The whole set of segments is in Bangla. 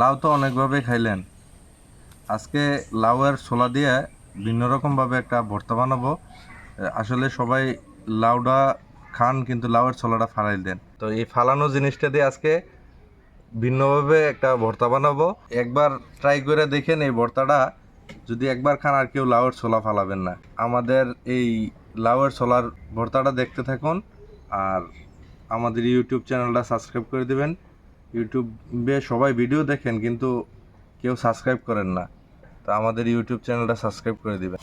লাউ তো অনেকভাবে খাইলেন। আজকে লাউয়ের ছোলা দিয়ে ভিন্ন রকমভাবে একটা ভর্তা বানাবো। আসলে সবাই লাউডা খান, কিন্তু লাউয়ের ছোলাটা ফালাই দেন। তো এই ফালানো জিনিসটা দিয়ে আজকে ভিন্নভাবে একটা ভর্তা বানাবো। একবার ট্রাই করে দেখেন এই ভর্তাটা। যদি একবার খান, আর কেউ লাউয়ের ছোলা ফালাবেন না। আমাদের এই লাউয়ের ছোলার ভর্তাটা দেখতে থাকুন, আর আমাদের ইউটিউব চ্যানেলটা সাবস্ক্রাইব করে দিবেন। ইউটিউবে সবাই ভিডিও দেখেন, কিন্তু কেউ সাবস্ক্রাইব করেন না। তো আমাদের ইউটিউব চ্যানেলটা সাবস্ক্রাইব করে দিবেন।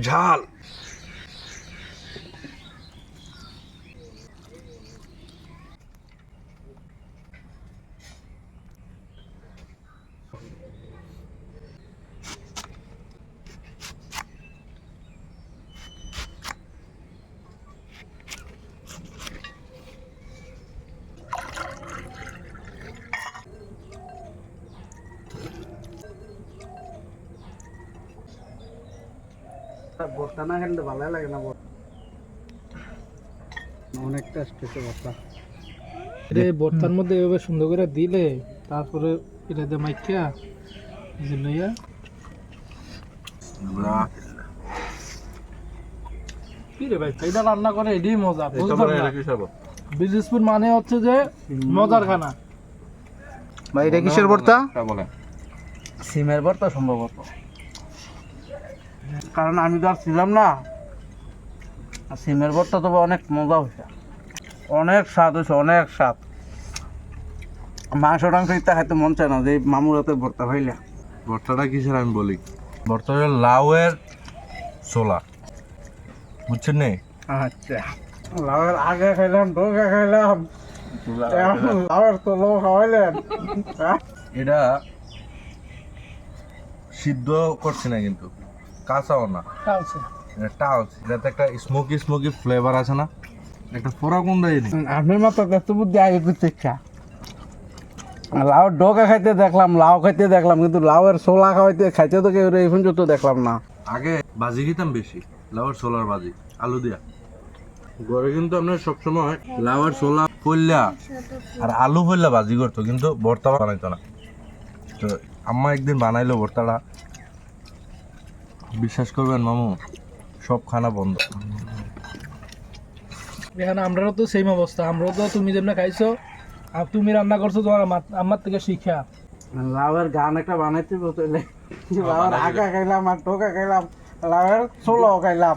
ঝাল। ভর্তা না খেলে ভালো লাগে না অনেকটা স্পেশাল ভর্তা রে ভর্তার মধ্যে এভাবে সুন্দর করে দিলে তারপরে এটা দিয়ে যে লইয়া। ভাই এটা রান্না করে এটাই মজা বুঝলাম বিজনেসপুর মানে হচ্ছে যে মজার খানা। ভাই এটা কিসের ভর্তা বলে সিমের ভর্তা সম্ভবত। কারণ আমি তো আর ছিলাম না। আর সিমের ভর্তা তো অনেক মজা হয়েছে অনেক স্বাদ হয়েছে অনেক স্বাদ। মাংস টাংস ইত্যা খাইতে মন চায় না যে মামুর হাতে ভর্তা হইলে ভর্তাটা কিসের আমি বলি? ভর্তা হলো লাউয়ের ছোলা। বুঝছেন নে? আচ্ছা। লাউয়ের আগে খাইলাম ঢোকে খাইলাম। লাউয়ের তলো খাওয়াইলেন? এটা সিদ্ধ করছি না কিন্তু। কাঁচাও না। টাউস এটাতে একটা স্মোকি স্মোকি ফ্লেভার আছে না? একটা কোন দেয় আপনার মতো ব্যস্ত বুদ্ধি আগে করতে ইচ্ছা। লাউ ডোকা খাইতে দেখলাম লাউ খাইতে দেখলাম কিন্তু লাউয়ের ছোলা খাওয়াইতে খাইতে তো কেউ এই পর্যন্ত দেখলাম না। আগে বাজি খেতাম বেশি লাউয়ের ছোলার বাজি আলু দিয়া। ঘরে কিন্তু আপনার সবসময় লাউয়ের ছোলা পড়লা আর আলু পড়লা বাজি করতো কিন্তু ভর্তা বানাইতো না। তো আম্মা একদিন বানাইলো ভর্তাটা বিশ্বাস করবেন মামু? সব খানা বন্ধ। এখানে আমরাও তো সেম অবস্থা। আমরাও তো তুমি যেমন খাইছো আর তুমি রান্না করছ তোমার আমার- থেকে শিখা। লাভের গান একটা বানাইতে বলতে লাউয়ের আগা খাইলাম আর টোকা খাইলাম লাভের ষোলো খাইলাম।